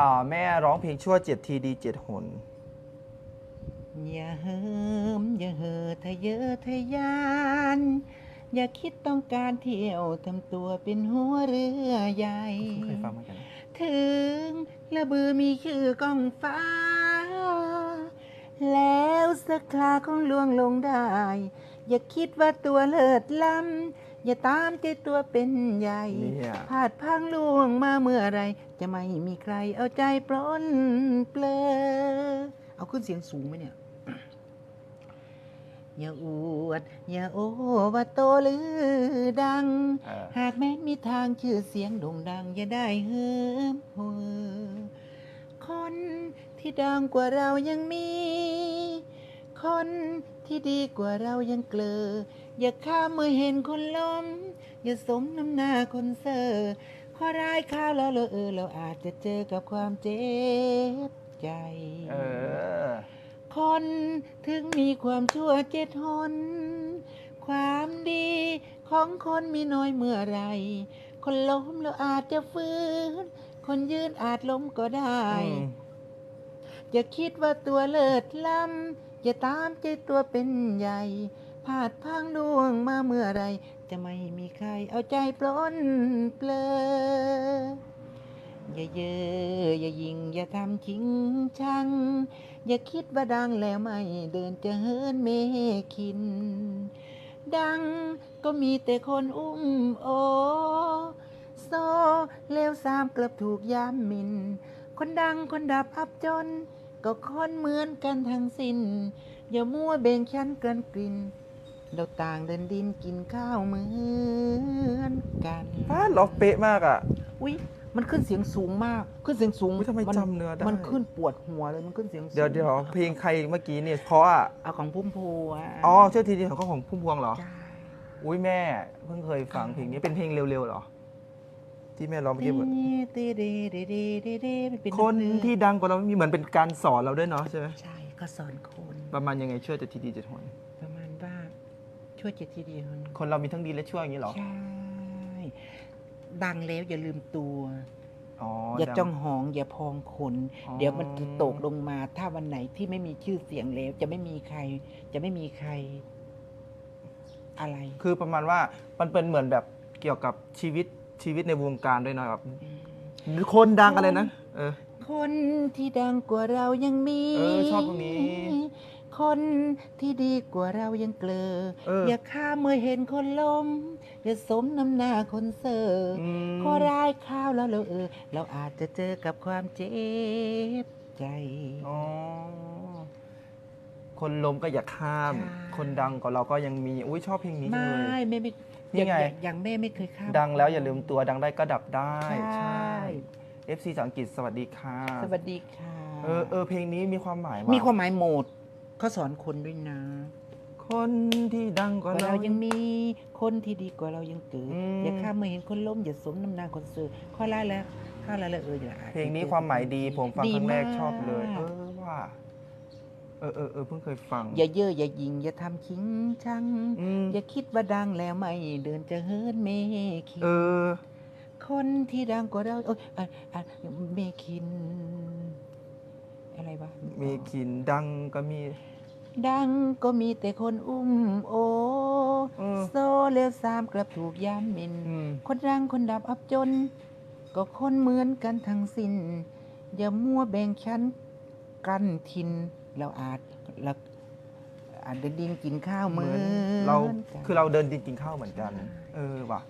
่าแม่ร้องเพลงชั่วเจ็ดทีดีเจ็ดหน อย่าเหิมอย่าเห่อทะเยอทะยาน อย่าคิดต้องการเที่ยวทำตัวเป็นหัวเรือใหญ่ เคยฟังเหมือนกันถึงระเบือมีชื่อกองฟ้า แล้วสักคราคงลวงลงได้ อย่าคิดว่าตัวเลิศล้ำ อย่าตามใจตัวเป็นใหญ่เนี่ย พลาดพลังล่วงมาเมื่อไร จะไม่มีใครเอาใจปล้นเปลอเอาขึ้นเสียงสูงไหมเนี่ย อย่าอวด อย่าโอ้ว่าโตหรือดัง เออหากแม้นมีทางชื่อเสียงโด่งดัง อย่าได้เฮิมโหอคนที่ดังกว่าเรายังมี คนที่ดีกว่าเรายังเกลอ อย่าข้ามเมื่อเห็นคนล้ม อย่าสมน้ำหน้าคนเซอร์ข้อร้ายข้าวแล้วเราเออเราอาจจะเจอกับความเจ็บใจ เออ คนถึงมีความชั่วเจ็ดหน ความดีของคนมีน้อยเมื่อไหรคนล้มแล้วอาจจะฟื้น คนยืนอาจล้มก็ได้อืมอย่าคิดว่าตัวเลิศล้ำอย่าตามใจตัวเป็นใหญ่ พลาดพังดวงมาเมื่อไร จะไม่มีใครเอาใจปล้นเปลออย่าเยออย่ายิง อย่าทำชิงชัง อย่าคิดว่าดังแล้วไม่ เดินจะเฮินเมขิน ดังก็มีแต่คนอุ้มโอ โซเลวสามกลับถูกยามมิน คนดังคนดับอับจน ก็คนเหมือนกันทั้งสิน้น อย่ามั่วเบ่งชั้นเกินกลิ่น เราต่างเดินดินกินข้าวเหมือนกันฟ้าร้องเป๊ะมากอะ อุ้ยมันขึ้นเสียงสูงมาก ขึ้นเสียงสูงอุ๊ยทำไมนจำเนื้อได้ มันขึ้นปวดหัวเลยมันขึ้นเสียงสูงเดี๋ยวเดี๋ยวเพลงใครเมื่อกี้เนี่ยเพราะอะเอาของพุ่มพวงอ๋อเชื่อทีดีของเขาของพุ่มพวงเหรอใช่อุ้ยแม่เพิ่งเคยฟังเพลงนี้เป็นเพลงเร็วๆเหรอ ที่แม่ร้องเมื่อกี้เหมือนตีเดเดเดเดเดมันเป็นคนดนตรีที่ดังกว่าเรามีเหมือนเป็นการสอนเราด้วยเนาะใช่ไหมใช่ก็สอนคน ประมาณยังไงช่วยแต่ทีดีเจ็ดหนประมาณว่า ช่วยเจ็ดทีเดียวคนเรามีทั้งดีและชั่วอย่างนี้เหรอ ใช่ ดังแล้วอย่าลืมตัวอ๋ออย่าดัจ้องหอง อย่าพองขนอ๋อเดี๋ยวมันจะตกลงมา ถ้าวันไหนที่ไม่มีชื่อเสียงแล้ว จะไม่มีใคร จะไม่มีใคร อะไร คือประมาณว่ามันเป็นเหมือนแบบเกี่ยวกับชีวิตชีวิตในวงการด้วยเนาะแบบคนดังอะไรนะ เออ คนที่ดังกว่าเรายังมี เออชอบตรงนี้ คนที่ดีกว่าเรายังเกลอเอออย่าข้ามเมื่อเห็นคนล้มอย่าสมน้ำหน้าคนเซอร์อืมข้อร้ายข้าวแล้วเราเออ เราอาจจะเจอกับความเจ็บใจ อ๋อคนล้มก็อย่าข้าม ใช่ คนดังกว่าเราก็ยังมีอุ้ยชอบเพลงนี้จังไม่เลยไม่ไม่นี่ไง อย่างอย่างแม่ไม่เคยข้าม ดังแล้วอย่าลืมตัวดังได้ก็ดับได้ ใช่ FC จากอังกฤษสวัสดีค่ะสวัสดีค่ะ เออเออเพลงนี้มีความหมายมีความหมายโหมด เขาสอนคนด้วยนะ คนที่ดังกว่าว่าเราเรายังมีคนที่ดีกว่าเรายังเกิดอืม อย่าข้ามเมื่อเห็นคนล้มอย่าสมน้ำหน้าคนเซอร์ข้อร้ายแล้วข้อร้ายแล้วเอออย่าอาจจะเพลงนี้ความหมายดีผมฟังดีครั้งแรกมาชอบเลย เออว่า เออเออเออเพิ่งเคยฟังอย่าเย่ออย่ายิง อย่าทำชิงชัง อืมอย่าคิดว่าดังแล้วไม่เดินจะเฮิร์นเมคินเออ คนที่ดังกว่าเราโอ้ยอะอะเมคิน อะไรวะมีกินดังก็มี ดังก็มีแต่คนอุ้มโอเออโซเลวสามกลับถูกย้ำมิน อืม คนดังคนดับอับจน ก็คนเหมือนกันทั้งสิ้น อย่ามัวแบ่งชั้นกันทิน เราอาจเราอาจเดินดินกินข้าวเหเหมืมืออนนเรากัน คือเราเดินดินกินข้าวเหมือนกันใช่เออว่ะ